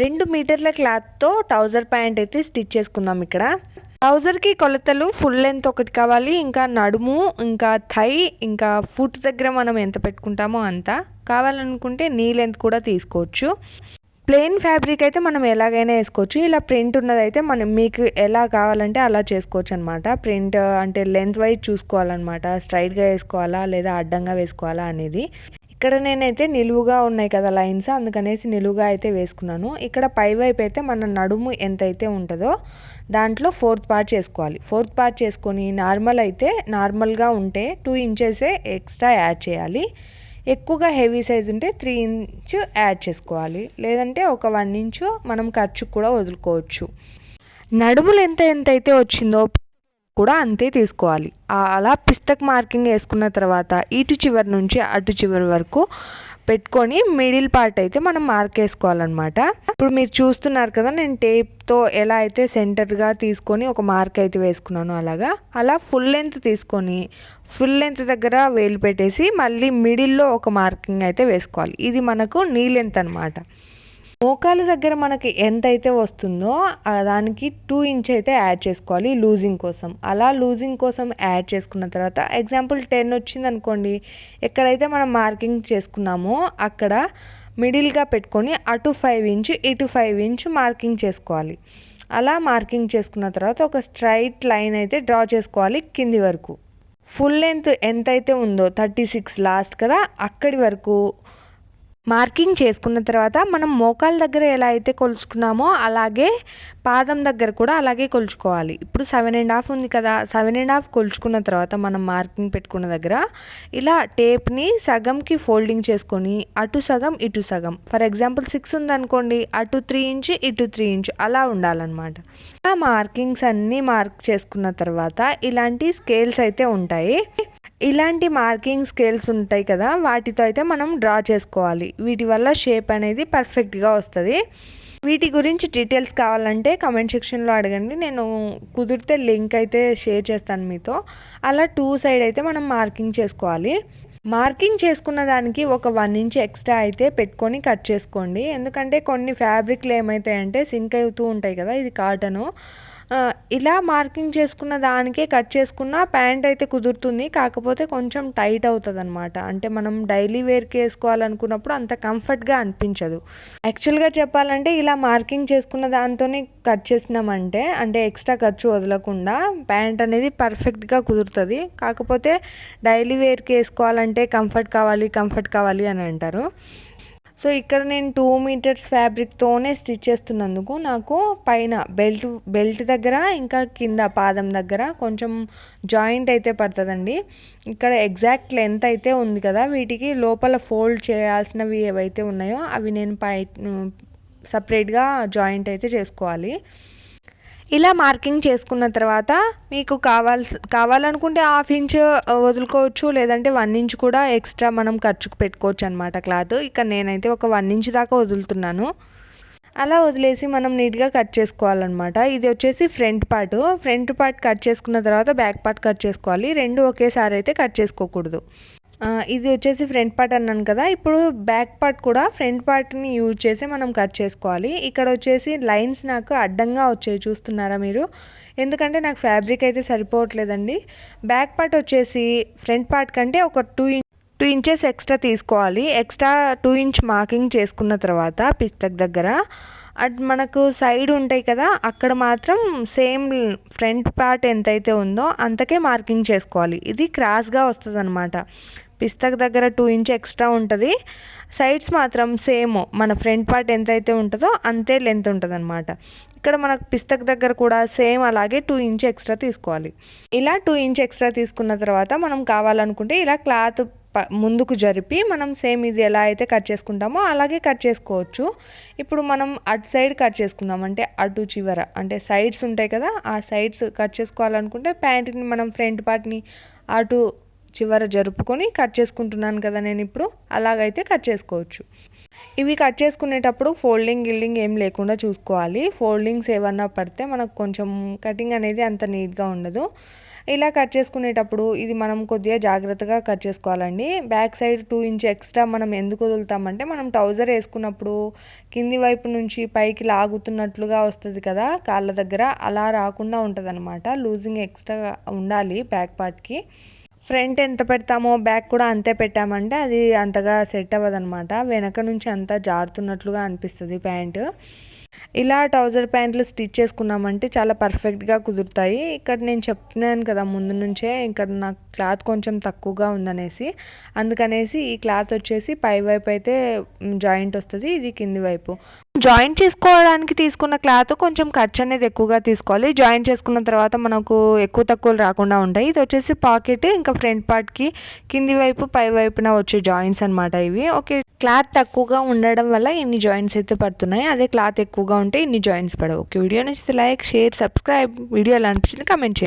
రెండు మీటర్ల క్లాత్తో ట్రౌజర్ ప్యాంట్ అయితే స్టిచ్ చేసుకుందాం ఇక్కడ. ట్రౌజర్కి కొలతలు ఫుల్ లెంత్ ఒకటి కావాలి ఇంకా నడుము ఇంకా థై ఇంకా ఫుట్ దగ్గర మనం ఎంత పెట్టుకుంటామో అంత. కావాలనుకుంటే నీ లెంత్ కూడా తీసుకోవచ్చు. ప్లెయిన్ ఫ్యాబ్రిక్ అయితే మనం ఎలాగైనా వేసుకోవచ్చు. ఇలా ప్రింట్ ఉన్నదైతే మనం మీకు ఎలా కావాలంటే అలా చేసుకోవచ్చు అనమాట ప్రింట్ అంటే లెంత్ వైజ్ చూసుకోవాలన్నమాట. స్ట్రైట్గా వేసుకోవాలా లేదా అడ్డంగా వేసుకోవాలా అనేది. ఇక్కడ నేనైతే నిలువుగా ఉన్నాయి కదా లైన్స్ అందుకనేసి నిలువుగా అయితే వేసుకున్నాను. ఇక్కడ పై వైపు అయితే మన నడుము ఎంత అయితే ఉంటుందో దాంట్లో ఫోర్త్ పార్ట్ చేసుకోవాలి. ఫోర్త్ పార్ట్ చేసుకొని నార్మల్ అయితే నార్మల్గా ఉంటే టూ ఇంచెసే ఎక్స్ట్రా యాడ్ చేయాలి. ఎక్కువగా హెవీ సైజ్ ఉంటే త్రీ ఇంచ్ యాడ్ చేసుకోవాలి. లేదంటే ఒక వన్ ఇంచు మనం ఖర్చు కూడా వదులుకోవచ్చు. నడుములు ఎంత ఎంత అయితే వచ్చిందో కూడా అంతే తీసుకోవాలి. అలా పిస్తక్ మార్కింగ్ వేసుకున్న తర్వాత ఇటు చివరి నుంచి అటు చివరి వరకు పెట్టుకొని మిడిల్ పార్ట్ అయితే మనం మార్క్ వేసుకోవాలన్నమాట. ఇప్పుడు మీరు చూస్తున్నారు కదా నేను టేప్తో ఎలా అయితే సెంటర్గా తీసుకొని ఒక మార్క్ అయితే వేసుకున్నాను అలాగా అలా ఫుల్ లెంత్ తీసుకొని ఫుల్ లెంత్ దగ్గర వేలు పెట్టేసి మళ్ళీ మిడిల్లో ఒక మార్కింగ్ అయితే వేసుకోవాలి. ఇది మనకు నీ లెంత్ అనమాట మోకాల దగ్గర మనకి ఎంత అయితే వస్తుందో దానికి టూ ఇంచ్ అయితే యాడ్ చేసుకోవాలి లూజింగ్ కోసం. అలా లూజింగ్ కోసం యాడ్ చేసుకున్న తర్వాత ఎగ్జాంపుల్ టెన్ వచ్చింది అనుకోండి ఎక్కడైతే మనం మార్కింగ్ చేసుకున్నామో అక్కడ మిడిల్గా పెట్టుకొని అటు ఫైవ్ ఇంచ్ ఇటు ఫైవ్ ఇంచ్ మార్కింగ్ చేసుకోవాలి. అలా మార్కింగ్ చేసుకున్న తర్వాత ఒక స్ట్రైట్ లైన్ అయితే డ్రా చేసుకోవాలి కింది వరకు. ఫుల్ లెంత్ ఎంతైతే ఉందో థర్టీ సిక్స్ లాస్ట్ కదా అక్కడి వరకు మార్కింగ్ చేసుకున్న తర్వాత మనం మోకాల దగ్గర ఎలా అయితే కొలుచుకున్నామో అలాగే పాదం దగ్గర కూడా అలాగే కొలుచుకోవాలి. ఇప్పుడు సెవెన్ అండ్ హాఫ్ ఉంది కదా సెవెన్ అండ్ హాఫ్ కొలుచుకున్న తర్వాత మనం మార్కింగ్ పెట్టుకున్న దగ్గర ఇలా టేప్ని సగంకి ఫోల్డింగ్ చేసుకొని అటు సగం ఇటు సగం. ఫర్ ఎగ్జాంపుల్ సిక్స్ ఉందనుకోండి అటు త్రీ ఇంచ్ ఇటు త్రీ ఇంచ్ అలా ఉండాలన్నమాట. మార్కింగ్స్ అన్నీ మార్క్ చేసుకున్న తర్వాత ఇలాంటి స్కేల్స్ అయితే ఉంటాయి. ఇలాంటి మార్కింగ్ స్కేల్స్ ఉంటాయి కదా వాటితో అయితే మనం డ్రా చేసుకోవాలి. వీటి వల్ల షేప్ అనేది పర్ఫెక్ట్గా వస్తుంది. వీటి గురించి డీటెయిల్స్ కావాలంటే కమెంట్ సెక్షన్లో అడగండి. నేను కుదిరితే లింక్ అయితే షేర్ చేస్తాను మీతో. అలా టూ సైడ్ అయితే మనం మార్కింగ్ చేసుకోవాలి. మార్కింగ్ చేసుకున్న దానికి ఒక వన్ ఇంచ్ ఎక్స్ట్రా అయితే పెట్టుకొని కట్ చేసుకోండి. ఎందుకంటే కొన్ని ఫ్యాబ్రిక్లు ఏమవుతాయంటే సింక్ అవుతూ ఉంటాయి కదా ఇది కాటను. ఇలా మార్కింగ్ చేసుకున్న దానికే కట్ చేసుకున్న ప్యాంట్ అయితే కుదురుతుంది. కాకపోతే కొంచెం టైట్ అవుతుంది అనమాట అంటే మనం డైలీ వేర్కి వేసుకోవాలనుకున్నప్పుడు అంత కంఫర్ట్గా అనిపించదు. యాక్చువల్గా చెప్పాలంటే ఇలా మార్కింగ్ చేసుకున్న దానితోనే కట్ చేసినామంటే అంటే ఎక్స్ట్రా ఖర్చు వదలకుండా ప్యాంట్ అనేది పర్ఫెక్ట్గా కుదురుతుంది. కాకపోతే డైలీ వేర్కి వేసుకోవాలంటే కంఫర్ట్ కావాలి కంఫర్ట్ కావాలి అని అంటారు. సో ఇక్కడ నేను టూ మీటర్స్ ఫ్యాబ్రిక్తోనే స్టిచ్ చేస్తున్నందుకు నాకు పైన బెల్ట్ బెల్ట్ దగ్గర ఇంకా కింద పాదం దగ్గర కొంచెం జాయింట్ అయితే పడుతుందండి. ఇక్కడ ఎగ్జాక్ట్ లెంత్ అయితే ఉంది కదా వీటికి లోపల ఫోల్డ్ చేయాల్సినవి ఏవైతే ఉన్నాయో అవి నేను పై సపరేట్గా జాయింట్ అయితే చేసుకోవాలి. ఇలా మార్కింగ్ చేసుకున్న తర్వాత మీకు కావాల్సి కావాలనుకుంటే హాఫ్ ఇంచ్ వదులుకోవచ్చు లేదంటే వన్ ఇంచ్ కూడా ఎక్స్ట్రా మనం ఖర్చుకు పెట్టుకోవచ్చు అనమాట క్లాత్. ఇక్కడ నేనైతే ఒక వన్ ఇంచ్ దాకా వదులుతున్నాను. అలా వదిలేసి మనం నీట్గా కట్ చేసుకోవాలన్నమాట. ఇది వచ్చేసి front part. Front part cut చేసుకున్న తర్వాత బ్యాక్ పార్ట్ కట్ చేసుకోవాలి. రెండు ఒకేసారి అయితే కట్ చేసుకోకూడదు. ఇది వచ్చేసి ఫ్రంట్ పార్ట్ అన్నాను కదా. ఇప్పుడు బ్యాక్ పార్ట్ కూడా ఫ్రంట్ పార్ట్ని యూజ్ చేసి మనం కట్ చేసుకోవాలి. ఇక్కడ వచ్చేసి లైన్స్ నాకు అడ్డంగా వచ్చాయి చూస్తున్నారా మీరు? ఎందుకంటే నాకు ఫ్యాబ్రిక్ అయితే సరిపోవట్లేదండి. బ్యాక్ పార్ట్ వచ్చేసి ఫ్రంట్ పార్ట్ కంటే ఒక two inch two inches extra తీసుకోవాలి. ఎక్స్ట్రా టూ ఇంచ్ మార్కింగ్ చేసుకున్న తర్వాత పిస్తక్ దగ్గర. అట్ మనకు సైడ్ ఉంటాయి కదా అక్కడ మాత్రం సేమ్ ఫ్రంట్ పార్ట్ ఎంతైతే ఉందో అంతకే మార్కింగ్ చేసుకోవాలి. ఇది క్రాస్గా వస్తుంది అనమాట పిస్తక్ దగ్గర టూ ఇంచ్ ఎక్స్ట్రా ఉంటుంది. సైడ్స్ మాత్రం సేమ్ మన ఫ్రంట్ పార్ట్ ఎంతైతే ఉంటుందో అంతే లెంత్ ఉంటుంది అనమాట ఇక్కడ మనకు పిస్తక్ దగ్గర కూడా సేమ్ అలాగే టూ ఇంచ్ ఎక్స్ట్రా తీసుకోవాలి. ఇలా టూ ఇంచ్ ఎక్స్ట్రా తీసుకున్న తర్వాత మనం కావాలనుకుంటే ఇలా క్లాత్ ముందుకు జరిపి మనం సేమ్ ఇది ఎలా అయితే కట్ చేసుకుంటామో అలాగే కట్ చేసుకోవచ్చు. ఇప్పుడు మనం అటు సైడ్ కట్ చేసుకుందాం. అంటే అటు చివర. అంటే సైడ్స్ ఉంటాయి కదా ఆ సైడ్స్ కట్ చేసుకోవాలనుకుంటే ప్యాంట్ని మనం ఫ్రంట్ పార్ట్ని అటు చివర జరుపుకొని కట్ చేసుకుంటున్నాను కదా నేను ఇప్పుడు అలాగైతే కట్ చేసుకోవచ్చు. ఇవి కట్ చేసుకునేటప్పుడు ఫోల్డింగ్ గిల్డింగ్ ఏం లేకుండా చూసుకోవాలి. ఫోల్డింగ్స్ ఏమన్నా పడితే మనకు కొంచెం కటింగ్ అనేది అంత నీట్గా ఉండదు. ఇలా కట్ చేసుకునేటప్పుడు ఇది మనం కొద్దిగా జాగ్రత్తగా కట్ చేసుకోవాలండి. Back side two inch extra మనం ఎందుకు వదులుతామంటే మనం ట్రౌజర్ వేసుకున్నప్పుడు కింది వైపు నుంచి పైకి లాగుతున్నట్లుగా వస్తుంది కదా కాళ్ళ దగ్గర అలా రాకుండా ఉంటుంది అనమాట లూజింగ్ ఎక్స్ట్రా ఉండాలి బ్యాక్ పార్ట్కి. ఫ్రంట్ ఎంత పెడతామో బ్యాక్ కూడా అంతే పెట్టామంటే అది అంతగా సెట్ అవ్వదనమాట వెనక నుంచి అంతా జారుతున్నట్లుగా అనిపిస్తుంది ప్యాంటు. ఇలా ట్రౌజర్ ప్యాంట్లు స్టిచ్ చేసుకున్నామంటే చాలా పర్ఫెక్ట్గా కుదురుతాయి. ఇక్కడ నేను చెప్తున్నాను కదా ముందు నుంచే ఇక్కడ నాకు క్లాత్ కొంచెం తక్కువగా ఉందనేసి. అందుకనేసి ఈ క్లాత్ వచ్చేసి పై వైపు అయితే జాయింట్ వస్తుంది ఇది కింది వైపు. జాయింట్ చేసుకోవడానికి తీసుకున్న క్లాత్ కొంచెం ఖర్చు అనేది ఎక్కువగా తీసుకోవాలి. జాయిన్ చేసుకున్న తర్వాత మనకు ఎక్కువ తక్కువలు రాకుండా ఉంటాయి. ఇది వచ్చేసి పాకెట్ ఇంకా ఫ్రంట్ పార్ట్కి కింది వైపు పై వైపున వచ్చే జాయింట్స్ అనమాట ఇవి. ఓకే క్లాత్ తక్కువగా ఉండడం వల్ల ఇన్ని జాయింట్స్ అయితే పడుతున్నాయి. అదే క్లాత్ ఎక్కువ ఎక్కువగా ఉంటే ఇన్ని జాయింట్స్ పడవు. ఓకే వీడియో నచ్చితే లైక్ షేర్ సబ్స్క్రైబ్ వీడియో ఎలా అనిపించింది కమెంట్ చేయండి.